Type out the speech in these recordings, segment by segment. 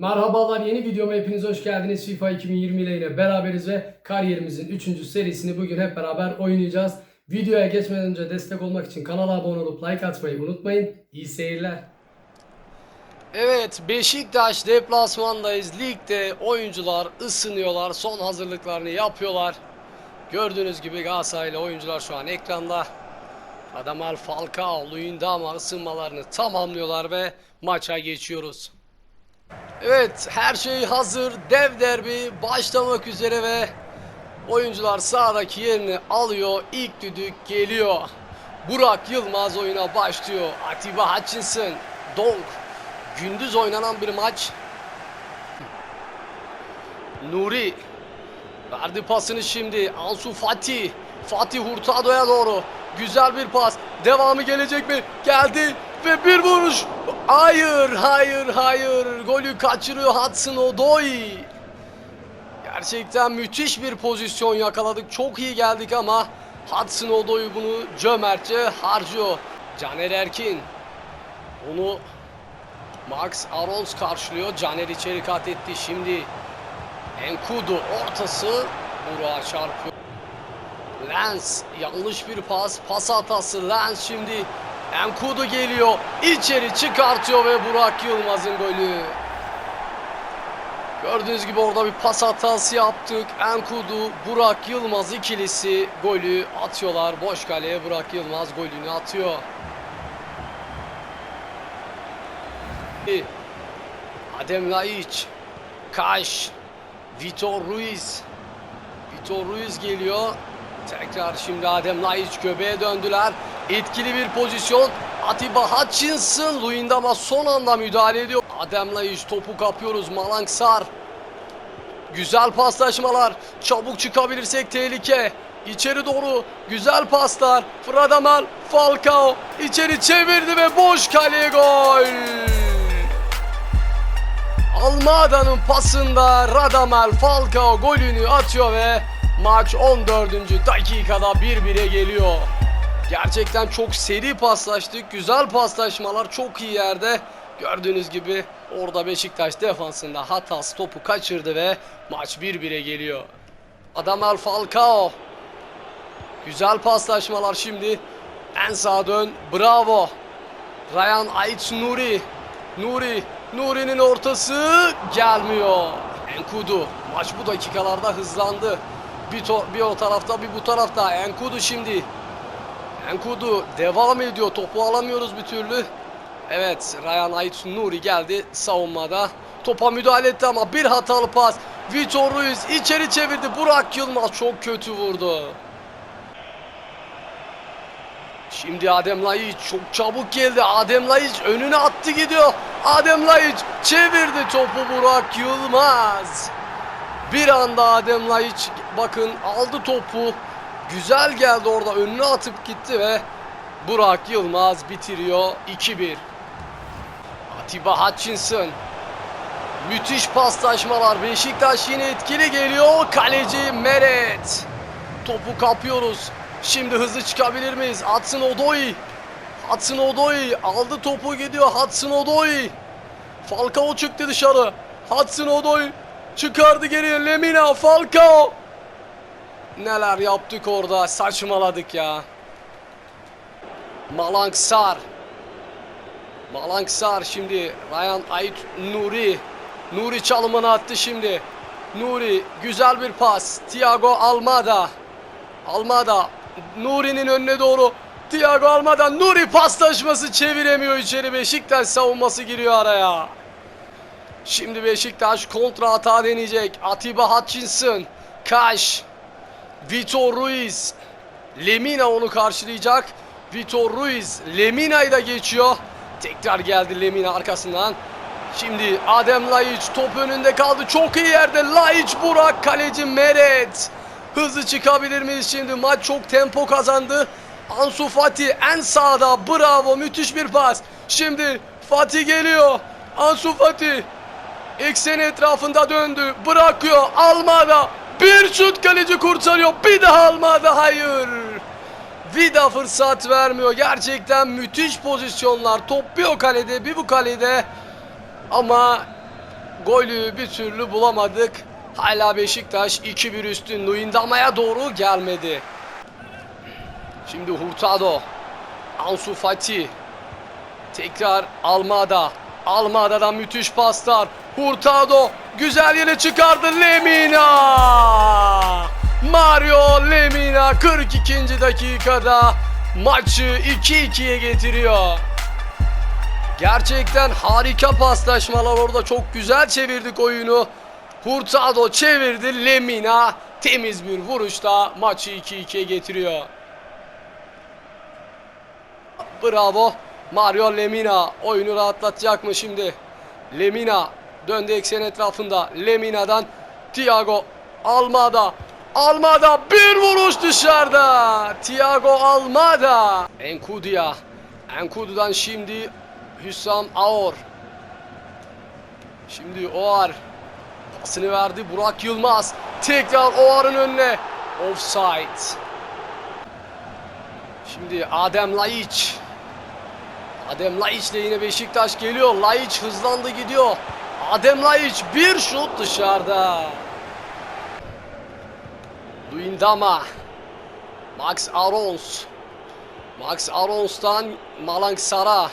Merhabalar yeni videoma hepiniz hoş geldiniz. FIFA 2020 ile yine beraberiz ve kariyerimizin 3. serisini bugün hep beraber oynayacağız. Videoya geçmeden önce destek olmak için kanala abone olup like atmayı unutmayın. İyi seyirler. Evet Beşiktaş deplasmandayız. Ligde oyuncular ısınıyorlar. Son hazırlıklarını yapıyorlar. Gördüğünüz gibi Galatasaraylı oyuncular şu an ekranda. Adamar Falcao, Luyendama ısınmalarını tamamlıyorlar ve maça geçiyoruz. Evet her şey hazır. Dev derbi başlamak üzere ve oyuncular sahadaki yerini alıyor. İlk düdük geliyor. Burak Yılmaz oyuna başlıyor. Atiba Hutchinson, Donk. Gündüz oynanan bir maç. Nuri verdi pasını şimdi. Ansu Fati. Fatih Hurtado'ya doğru. Güzel bir pas. Devamı gelecek mi? Geldi ve bir vuruş. Hayır, hayır, hayır. Golü kaçırıyor Hudson Odoi. Gerçekten müthiş bir pozisyon yakaladık. Çok iyi geldik ama Hudson Odoi bunu cömertçe harcıyor. Caner Erkin. Onu Max Arons karşılıyor. Caner içeri kat etti. Şimdi Enkudu ortası Burak'a çarpıyor. Lens yanlış bir pas. Pas hatası Lens şimdi Enkudu geliyor. içeri çıkartıyor ve Burak Yılmaz'ın golü. Gördüğünüz gibi orada bir pas hatası yaptık. Enkudu, Burak Yılmaz ikilisi golü atıyorlar. Boş kaleye Burak Yılmaz golünü atıyor. Adem Laiç, Kaş, Vitor Ruiz. Vitor Ruiz geliyor. Tekrar şimdi Adem Laiç göbeğe döndüler. Etkili bir pozisyon. Atiba Hutchinson Luyendama son anda müdahale ediyor. Adem Laiç topu kapıyoruz. Malang Sar. Güzel paslaşmalar. Çabuk çıkabilirsek tehlike. İçeri doğru güzel paslar. Fradamel Falcao içeri çevirdi ve boş kaleye gol. Almada'nın pasında Radamel Falcao golünü atıyor ve maç 14. dakikada 1-1'e geliyor. Gerçekten çok seri paslaştık. Güzel paslaşmalar çok iyi yerde. Gördüğünüz gibi orada Beşiktaş defansında hatası topu kaçırdı ve maç 1-1'e geliyor. Adamel Falcao. Güzel paslaşmalar şimdi. En sağa dön. Bravo. Ryan Ait Nuri. Nuri. Nuri'nin ortası gelmiyor. Enkudu. Maç bu dakikalarda hızlandı. Bir, bir o tarafta bir bu tarafta. Enkudu şimdi. Enkudu devam ediyor. Topu alamıyoruz bir türlü. Evet Ryan Ait Nuri geldi savunmada. Topa müdahale etti ama bir hatalı pas. Vitor Ruiz içeri çevirdi. Burak Yılmaz çok kötü vurdu. Şimdi Adem Laiç çok çabuk geldi. Adem Laiç önüne attı gidiyor. Adem Laiç çevirdi topu Burak Yılmaz. Bir anda Adem Laiç bakın aldı topu. Güzel geldi orada önüne atıp gitti ve Burak Yılmaz bitiriyor 2-1. Atiba Hutchinson. Müthiş paslaşmalar. Beşiktaş yine etkili geliyor. Kaleci Meret. Topu kapıyoruz. Şimdi hızlı çıkabilir miyiz? Hudson Odoi. Hudson Odoi aldı topu gidiyor. Hudson Odoi. Falcao çıktı dışarı. Hudson Odoi çıkardı geriye. Lemina Falcao. Neler yaptık orada. Saçmaladık ya. Malang Sar. Malang Sar şimdi. Ryan Ait Nuri. Nuri çalımını attı şimdi. Nuri güzel bir pas. Thiago Almada. Almada Nuri'nin önüne doğru Thiago Almada Nuri paslaşması çeviremiyor içeri Beşiktaş savunması giriyor araya. Şimdi Beşiktaş kontra hata deneyecek. Atiba Hutchinson, Kaş, Vitor Ruiz, Lemina onu karşılayacak. Vitor Ruiz, Lemina'yı da geçiyor. Tekrar geldi Lemina arkasından. Şimdi Adem Laiç top önünde kaldı. Çok iyi yerde Laiç Burak kaleci Meret. Hızlı çıkabilir miyiz şimdi? Maç çok tempo kazandı. Ansu Fati en sağda. Bravo müthiş bir pas. Şimdi Fati geliyor. Ansu Fati ekseni etrafında döndü. Bırakıyor. Almada. Bir şut kaleci kurtarıyor. Bir daha Almada. Hayır. Vida fırsat vermiyor. Gerçekten müthiş pozisyonlar. Top bir o kalede bir bu kalede. Ama golü bir türlü bulamadık. Hala Beşiktaş 2-1 üstün. Luyendama'ya doğru gelmedi. Şimdi Hurtado. Ansu Fati. Tekrar Almada. Almada'dan müthiş paslar. Hurtado güzel yere çıkardı Lemina. Mario Lemina 42. dakikada maçı 2-2'ye getiriyor. Gerçekten harika paslaşmalar orada çok güzel çevirdik oyunu. Hurtado çevirdi Lemina temiz bir vuruşta maçı 2-2'ye getiriyor. Bravo. Mario Lemina oyunu rahatlatacak mı şimdi? Lemina döndü eksen etrafında. Lemina'dan Thiago Almada. Almada bir vuruş dışarıda. Thiago Almada. Enkudu'ya. Enkudu'dan şimdi Hüsam Aor. Şimdi Oar. Pasını verdi Burak Yılmaz. Tekrar Oar'ın önüne. Offside. Şimdi Adem Laiç. Adem Laiç ile yine Beşiktaş geliyor. Laiç hızlandı gidiyor. Adem Laiç bir şut dışarıda. Luyendama. Max Arons. Max Arons'tan Malangsar'a.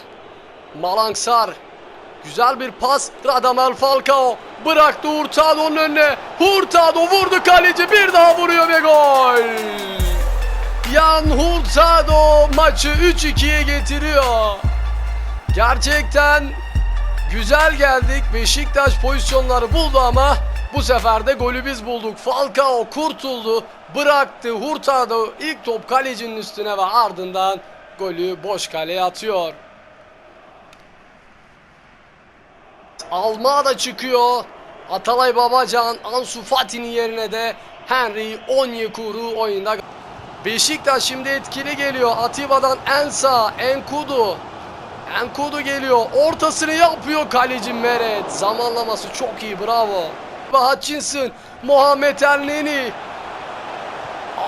Malangsar. Güzel bir pas. Radamel Falcao. Bıraktı Hurtado'nun önüne. Hurtado vurdu kaleci. Bir daha vuruyor ve gol. Yan Hurtado maçı 3-2'ye getiriyor. Gerçekten güzel geldik. Beşiktaş pozisyonları buldu ama bu sefer de golü biz bulduk. Falcao kurtuldu. Bıraktı. Hurtado ilk top kalecinin üstüne ve ardından golü boş kaleye atıyor. Almada çıkıyor. Atalay Babacan, Ansu Fati'nin yerine de Henry Onyekuru oyunda. Beşiktaş şimdi etkili geliyor. Atiba'dan Ensa, Enkudu. Enkudu geliyor. Ortasını yapıyor kaleci Meret. Zamanlaması çok iyi. Bravo. Ve Hutchinson, Muhammed Elneni.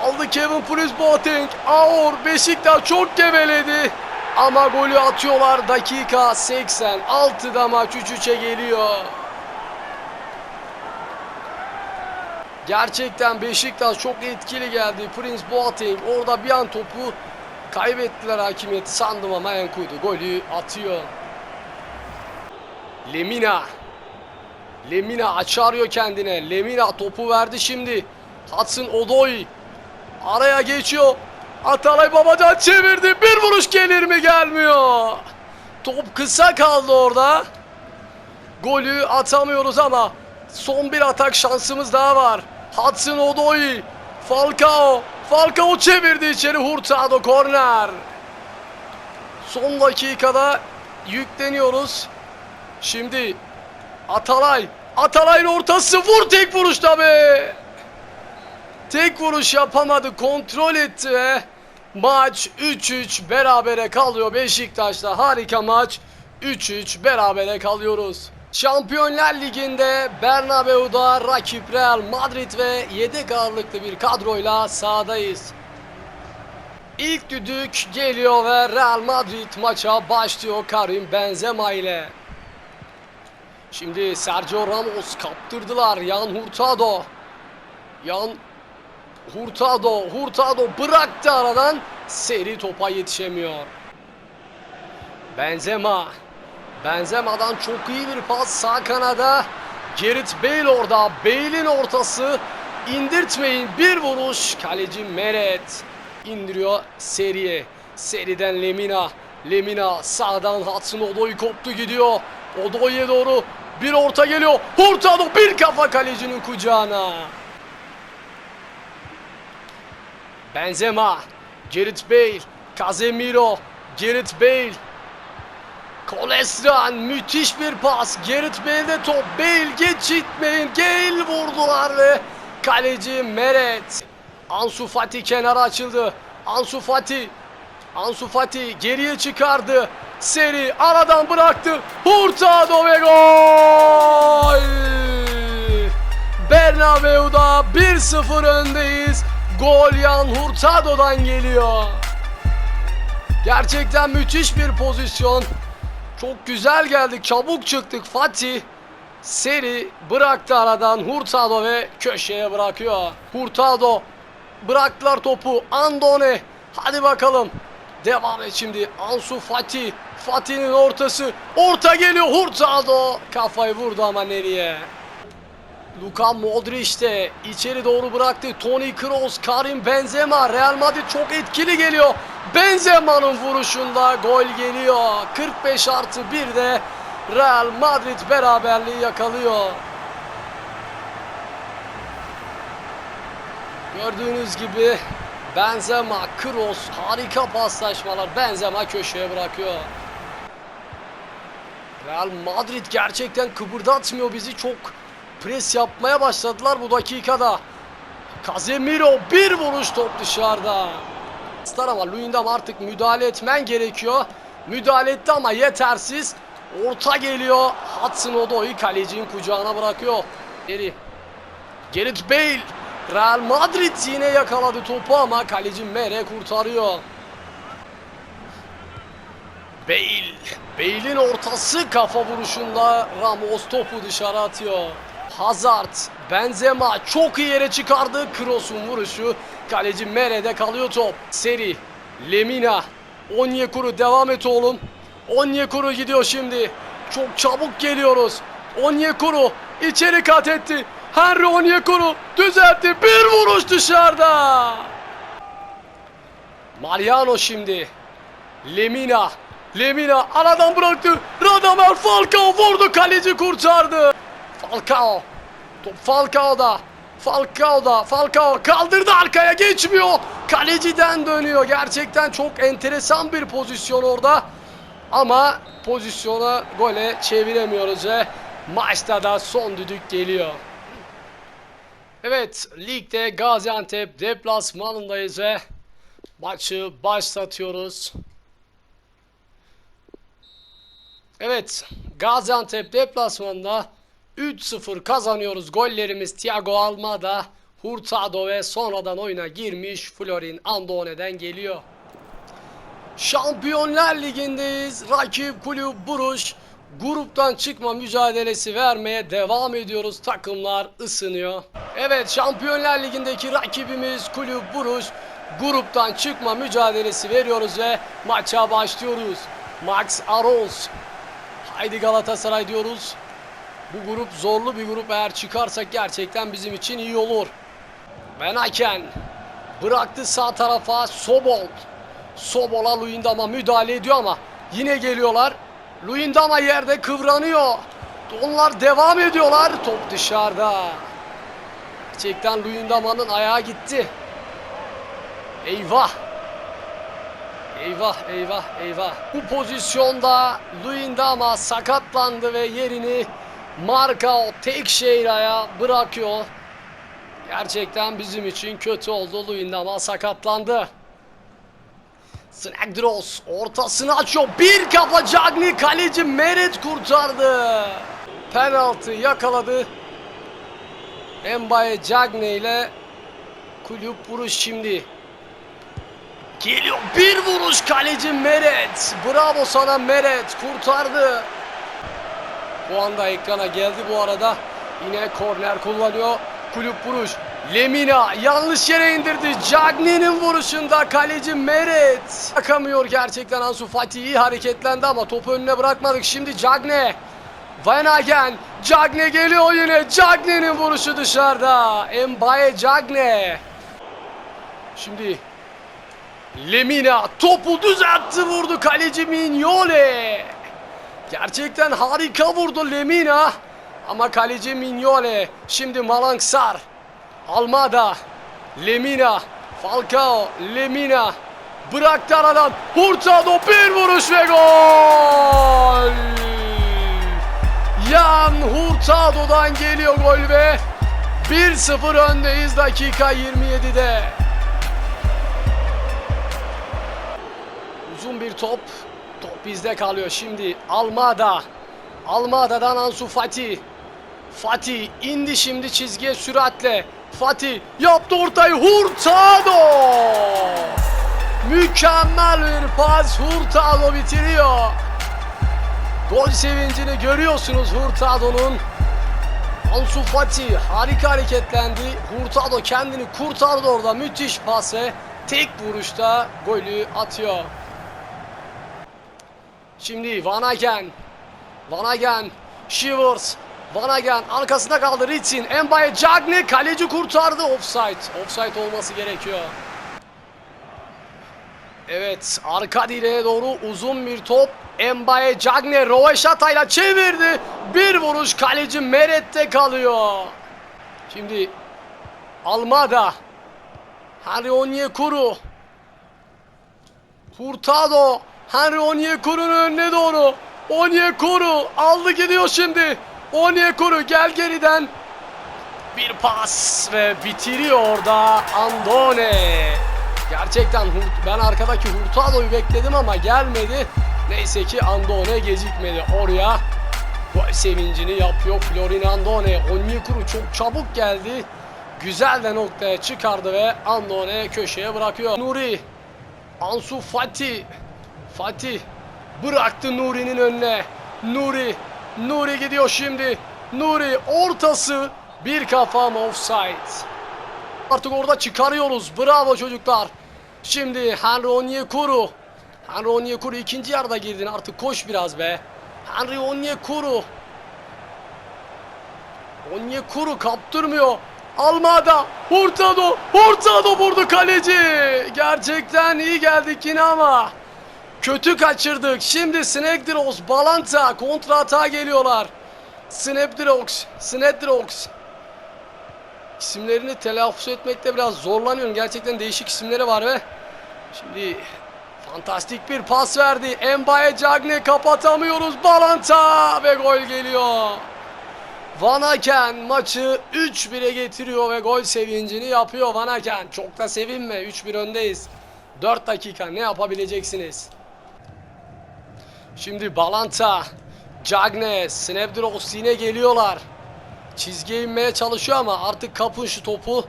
Aldı Kevin Prince Boateng. Aur Beşiktaş çok geveledi. Ama golü atıyorlar dakika 86'da maç 3-3'e geliyor. Gerçekten Beşiktaş çok etkili geldi. Prince Boateng orada bir an topu kaybettiler hakimiyeti sandım ama Enkudu golü atıyor. Lemina. Lemina açarıyor kendine. Lemina topu verdi şimdi. Hudson Odoi. Araya geçiyor. Atalay Babacan çevirdi. Bir vuruş gelir mi gelmiyor. Top kısa kaldı orada. Golü atamıyoruz ama son bir atak şansımız daha var. Hudson Odoi. Falcao. Falcao çevirdi içeri Hurtado korner. Son dakikada yükleniyoruz. Şimdi Atalay. Atalay'ın ortası vur tek vuruşta be. Tek vuruş yapamadı. Kontrol etti maç 3-3 berabere kalıyor Beşiktaş'ta. Harika maç. 3-3 berabere kalıyoruz. Şampiyonlar Ligi'nde Bernabeu'da rakip Real Madrid ve yedek ağırlıklı bir kadroyla sahadayız. İlk düdük geliyor ve Real Madrid maça başlıyor Karim Benzema ile. Şimdi Sergio Ramos kaptırdılar. Yan Hurtado. Yan Hurtado. Hurtado bıraktı aradan. Seri topa yetişemiyor. Benzema. Benzema'dan çok iyi bir pas sağ kanada. Gerrit Bale orada. Bale'in ortası. İndirtmeyin bir vuruş. Kaleci Meret indiriyor seriye. Seriden Lemina. Lemina sağdan Hudson Odoi koptu gidiyor. Odoi'ye doğru bir orta geliyor. Hurtado bir kafa kalecinin kucağına. Benzema, Gerrit Bale, Casemiro, Gerrit Bale. Kolestran müthiş bir pas. Gerrit Bale'de top. Bale geçitmeyin. Gale vurdular ve kaleci Meret. Ansu Fati kenara açıldı. Ansu Fati. Ansu Fati geriye çıkardı. Seri aradan bıraktı. Hurtado ve gol! Bernabeu'da 1-0 öndeyiz. Gol Yan Hurtado'dan geliyor. Gerçekten müthiş bir pozisyon. Çok güzel geldik. Çabuk çıktık Fatih. Seri bıraktı aradan Hurtado ve köşeye bırakıyor. Hurtado bıraktılar topu. Andone hadi bakalım. Devam et şimdi. Ansu Fati. Fati'nin ortası. Orta geliyor Hurtado. Kafayı vurdu ama nereye? Luka Modric de içeri doğru bıraktı. Toni Kroos, Karim Benzema. Real Madrid çok etkili geliyor. Benzema'nın vuruşunda gol geliyor. 45 artı 1 de Real Madrid beraberliği yakalıyor. Gördüğünüz gibi Benzema, Kroos harika paslaşmalar. Benzema köşeye bırakıyor. Real Madrid gerçekten kıpırdatmıyor bizi. Çok pres yapmaya başladılar bu dakikada. Casemiro bir vuruş top dışarıda. Star ama Luyendam artık müdahale etmen gerekiyor. Müdahale etti ama yetersiz. Orta geliyor. Hudson Odoi kalecinin kucağına bırakıyor. Geri. Gareth Bale. Real Madrid yine yakaladı topu ama kaleci Mere kurtarıyor. Bale. Bale'in ortası kafa vuruşunda Ramos topu dışarı atıyor. Hazard, Benzema çok iyi yere çıkardı. Kroos'un vuruşu. Kaleci Mere'de kalıyor top. Seri, Lemina, Onyekuru devam et oğlum. Onyekuru gidiyor şimdi. Çok çabuk geliyoruz. Onyekuru içeri kat etti. Henry Onyekuru düzeltti. Bir vuruş dışarıda. Mariano şimdi. Lemina. Lemina aradan bıraktı. Radamel Falcao vurdu. Kaleci kurtardı. Falcao. Top Falcao'da. Falcao'da. Falcao kaldırdı arkaya geçmiyor. Kaleciden dönüyor. Gerçekten çok enteresan bir pozisyon orada. Ama pozisyona gole çeviremiyoruz ve maçta da son düdük geliyor. Evet, ligde Gaziantep deplasmanındayız ve maçı başlatıyoruz. Evet, Gaziantep deplasmanında 3-0 kazanıyoruz. Gollerimiz Thiago Almada, Hurtado ve sonradan oyuna girmiş Florin Andone'den geliyor. Şampiyonlar Ligi'ndeyiz. Rakip kulüp Buruş. Gruptan çıkma mücadelesi vermeye devam ediyoruz. Takımlar ısınıyor. Evet Şampiyonlar Ligi'ndeki rakibimiz kulüp Buruş. Gruptan çıkma mücadelesi veriyoruz ve maça başlıyoruz. Max Aros. Haydi Galatasaray diyoruz. Bu grup zorlu bir grup. Eğer çıkarsak gerçekten bizim için iyi olur. Benaken bıraktı sağ tarafa Sobol. Sobol'a Luyendam'a müdahale ediyor ama yine geliyorlar. Luyendam'a yerde kıvranıyor. Onlar devam ediyorlar. Top dışarıda. Gerçekten Luyendam'ın ayağı gitti. Eyvah. Eyvah eyvah eyvah. Bu pozisyonda Luyendama sakatlandı ve yerini Marcao Tekşehir'e bırakıyor. Gerçekten bizim için kötü oldu. Luyendama sakatlandı. Snagdros ortasını açıyor. Bir kafa Cagney kaleci Meret kurtardı. Penaltı yakaladı. Mbaye Cagney ile kulüp vuruş şimdi. Geliyor bir vuruş kaleci Meret. Bravo sana Meret kurtardı. Bu anda ekrana geldi bu arada. Yine korner kullanıyor. Kulüp vuruş. Lemina yanlış yere indirdi. Cagney'nin vuruşunda kaleci Meret. Bakamıyor gerçekten Ansu Fati iyi hareketlendi ama topu önüne bırakmadık. Şimdi Cagney. Van Hagen. Cagney geliyor yine. Cagney'nin vuruşu dışarıda. Mbaye Cagney. Şimdi Lemina topu düzeltti vurdu kaleci Mignole. Gerçekten harika vurdu Lemina. Ama kaleci Mignole. Şimdi Malangsar. Almada. Lemina. Falcao. Lemina. Bıraktı aradan. Hurtado bir vuruş ve gol. Yan Hurtado'dan geliyor gol ve 1-0 öndeyiz dakika 27'de. Uzun bir top. Top bizde kalıyor şimdi. Almada. Almada'dan Ansu Fati. Fati indi şimdi çizgiye süratle. Fati yaptı ortayı. Hurtado. Mükemmel bir pas. Hurtado bitiriyor. Gol sevincini görüyorsunuz Hurtado'nun. Ansu Fati harika hareketlendi. Hurtado kendini kurtardı orada. Müthiş pas ve tek vuruşta golü atıyor. Şimdi Van Aken. Van Aken. Shivers. Van Aken arkasında kaldı Ritzin. Mbaye Cagney kaleci kurtardı. Offside. Offside olması gerekiyor. Evet arka direğe doğru uzun bir top. Mbaye Cagney Roveşata'yla çevirdi. Bir vuruş kaleci Meret'te kalıyor. Şimdi Almada. Henry Onyekuru. Hurtado. Henry Onyekuru'nun önüne doğru. Onyekuru aldı gidiyor şimdi. Onyekuru gel geriden. Bir pas ve bitiriyor orada Andone. Gerçekten ben arkadaki Hurtado'yu bekledim ama gelmedi. Neyse ki Andone gecikmedi oraya. Gol sevincini yapıyor Florin Andone. Onyekuru çok çabuk geldi. Güzel de noktaya çıkardı ve Andone köşeye bırakıyor. Nuri. Ansu Fati. Fatih bıraktı Nuri'nin önüne. Nuri. Nuri gidiyor şimdi. Nuri ortası bir kafam offside. Artık orada çıkarıyoruz. Bravo çocuklar. Şimdi Henry Onyekuru. Henry Onyekuru ikinci yarıda girdin. Artık koş biraz be. Henry Onyekuru. Onyekuru kaptırmıyor. Almada. Hurtado. Hurtado vurdu kaleci. Gerçekten iyi geldik yine ama. Kötü kaçırdık. Şimdi Snegdros, Balanta kontra atağa geliyorlar. Snapdrox, Snapdrox. İsimlerini telaffuz etmekte biraz zorlanıyorum. Gerçekten değişik isimleri var ve şimdi fantastik bir pas verdi. Mbaye Cagney kapatamıyoruz. Balanta ve gol geliyor. Van Aken maçı 3-1'e getiriyor ve gol sevincini yapıyor Van Aken. Çok da sevinme 3-1 öndeyiz. 4 dakika ne yapabileceksiniz? Şimdi Balanta, Cagney, Snapdrox yine geliyorlar. Çizgiye inmeye çalışıyor ama artık kapın şu topu.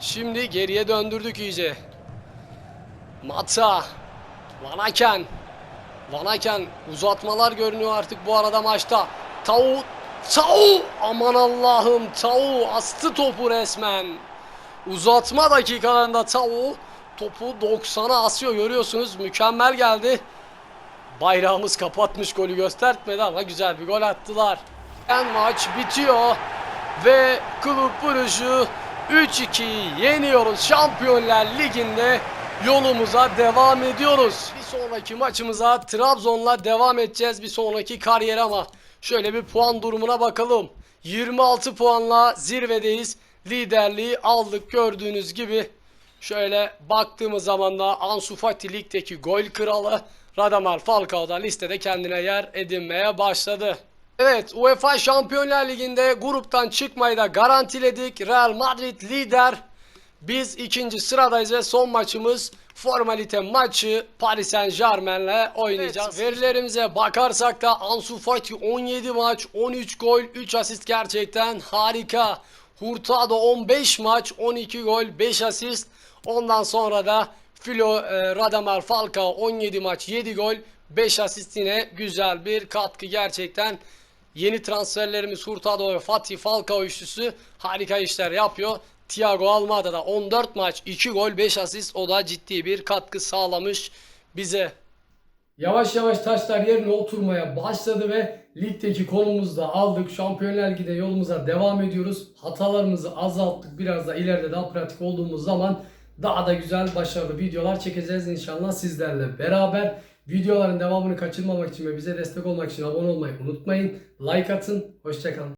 Şimdi geriye döndürdük iyice. Mata, Van Aken. Van Aken uzatmalar görünüyor artık bu arada maçta. Tau, Tau aman Allah'ım Tau astı topu resmen. Uzatma dakikalarında Tau topu 90'a asıyor görüyorsunuz mükemmel geldi. Bayrağımız kapatmış golü göstertmedi ama güzel bir gol attılar. En maç bitiyor ve kulüp vuruşu 3-2 yeniyoruz. Şampiyonlar Ligi'nde yolumuza devam ediyoruz. Bir sonraki maçımıza Trabzon'la devam edeceğiz bir sonraki kariyer ama şöyle bir puan durumuna bakalım. 26 puanla zirvedeyiz. Liderliği aldık gördüğünüz gibi. Şöyle baktığımız zaman da Ansu Fati ligdeki gol kralı Radamel Falcao da listede kendine yer edinmeye başladı. Evet UEFA Şampiyonlar Ligi'nde gruptan çıkmayı da garantiledik. Real Madrid lider. Biz ikinci sıradayız ve son maçımız formalite maçı Paris Saint Germain'le oynayacağız. Verilerimize bakarsak da Ansu Fati 17 maç 13 gol 3 asist gerçekten harika. Hurtado 15 maç 12 gol 5 asist. Ondan sonra da Filo e, Radamel Falcao 17 maç 7 gol 5 asist yine güzel bir katkı gerçekten. Yeni transferlerimiz Hurtado ve Fatih Falcao üçlüsü harika işler yapıyor. Thiago Almada da 14 maç 2 gol 5 asist o da ciddi bir katkı sağlamış bize. Yavaş yavaş taşlar yerine oturmaya başladı ve ligdeki konumuzu da aldık. Şampiyonlar Ligi'de yolumuza devam ediyoruz. Hatalarımızı azalttık. Biraz da ileride daha pratik olduğumuz zaman daha da güzel başarılı videolar çekeceğiz inşallah sizlerle beraber. Videoların devamını kaçırmamak için ve bize destek olmak için abone olmayı unutmayın. Like atın. Hoşçakalın.